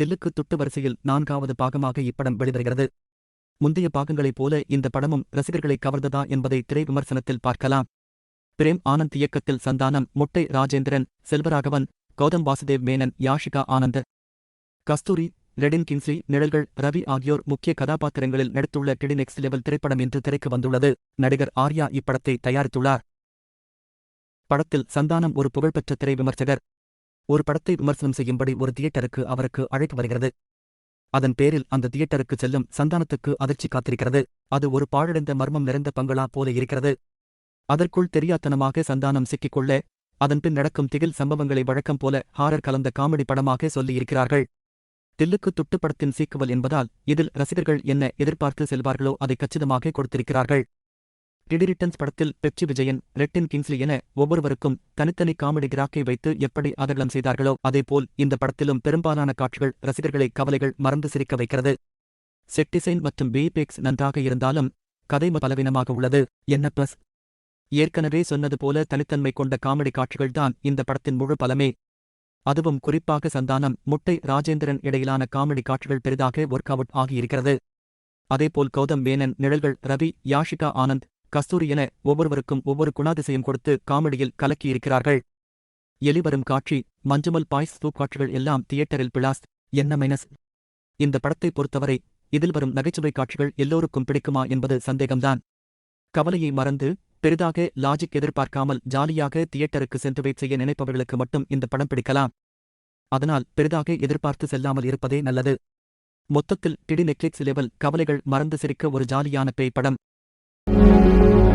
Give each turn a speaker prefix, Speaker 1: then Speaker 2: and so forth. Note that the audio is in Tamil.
Speaker 1: தில்லுக்கு துட்டு வரிசையில் நான்காவது பாகமாக இப்படம் வெளிவருகிறது. முந்தைய பாகங்களைப் போல இந்த படமும் ரசிகர்களை கவர்ந்ததா என்பதை திரை விமர்சனத்தில் பார்க்கலாம். பிரேம் ஆனந்த் இயக்கத்தில் சந்தானம் முட்டை ராஜேந்திரன் செல்வராகவன் கௌதம் வாசுதேவ் மேனன் யாஷிகா ஆனந்த் கஸ்தூரி ரெடின் கிங்ஸ்லி நிழல்கள் ரவி ஆகியோர் முக்கிய கதாபாத்திரங்களில் நடித்துள்ள கிடி நெக்ஸ்ட் லெவல் திரைப்படம் இன்று திரைக்கு வந்துள்ளது. நடிகர் ஆர்யா இப்படத்தை தயாரித்துள்ளார். படத்தில் சந்தானம் ஒரு புகழ்பெற்ற திரை விமர்சகர் ஒரு படத்தை விமர்சனம் செய்யும்படி ஒரு தியேட்டருக்கு அவருக்கு அழைப்பு வருகிறது. அதன் பேரில் அந்த தியேட்டருக்கு செல்லும் சந்தானத்துக்கு அதிர்ச்சி காத்திருக்கிறது. அது ஒரு பாழடைந்த மர்மம் நிறைந்த பங்களா போல இருக்கிறது. அதற்குள் தெரியாத்தனமாக சந்தானம் சிக்கிக்கொள்ள அதன்பின் நடக்கும் திகில் சம்பவங்களை வழக்கம் போல ஹாரர் கலந்த காமெடி படமாக சொல்லியிருக்கிறார்கள். தில்லுக்கு துட்டு படத்தின் சீக்குவல் என்பதால் இதில் ரசிகர்கள் என்ன எதிர்பார்த்து செல்வார்களோ அதை கச்சிதமாக கொடுத்திருக்கிறார்கள். டிடிரிட்டன்ஸ் படத்தில் பெப்சி விஜயன் ரெட்டின் கிங்ஸ்லி என ஒவ்வொருவருக்கும் தனித்தனி காமெடி கிராக்கை வைத்து எப்படி அதகலம் செய்தார்களோ அதேபோல் இந்த படத்திலும் பெரும்பாலான காட்சிகள் ரசிகர்களை கவலைகள் மறந்து சிரிக்க வைக்கிறது. செட் டிசைன் மற்றும் விபேக்ஸ் நன்றாக இருந்தாலும் கதை பலவீனமாக உள்ளது. என்ன பிளஸ்? ஏற்கனவே சொன்னது போல தனித்தன்மை கொண்ட காமெடி காட்சிகள்தான் இந்த படத்தின் முழு பலமே. அதுவும் குறிப்பாக சந்தானம் முட்டை ராஜேந்திரன் இடையிலான காமெடி காட்சிகள் பெரிதாக ஒர்க் அவுட் ஆகியிருக்கிறது அதேபோல் கௌதம் மேனன் நிழல்கள் ரவி யாஷிகா ஆனந்த் கஸ்தூரி என ஒவ்வொருவருக்கும் ஒவ்வொரு குணாதிசயம் கொடுத்து காமெடியில் கலக்கியிருக்கிறார்கள். எலிவரும் காட்சி மஞ்சுமல் பாய்ஸ் தூப் காட்சிகள் எல்லாம் தியேட்டரில் பிளாஸ் என்ன மைனஸ்? இந்த படத்தை பொறுத்தவரை இதில் வரும் நகைச்சுவை காட்சிகள் எல்லோருக்கும் பிடிக்குமா என்பது சந்தேகம்தான். கவலையை மறந்து பெரிதாக லாஜிக் எதிர்பார்க்காமல் ஜாலியாக தியேட்டருக்கு சென்று வெயிட் செய்ய நினைப்பவர்களுக்கு மட்டும் இந்த படம் பிடிக்கலாம். அதனால் பெரிதாக எதிர்பார்த்து செல்லாமல் இருப்பதே நல்லது. மொத்தத்தில் டிடி நெட்ஃபிளிக்ஸ் லெவல் கவலைகள் மறந்து சிரிக்க ஒரு ஜாலியான பேய் படம். Thank you.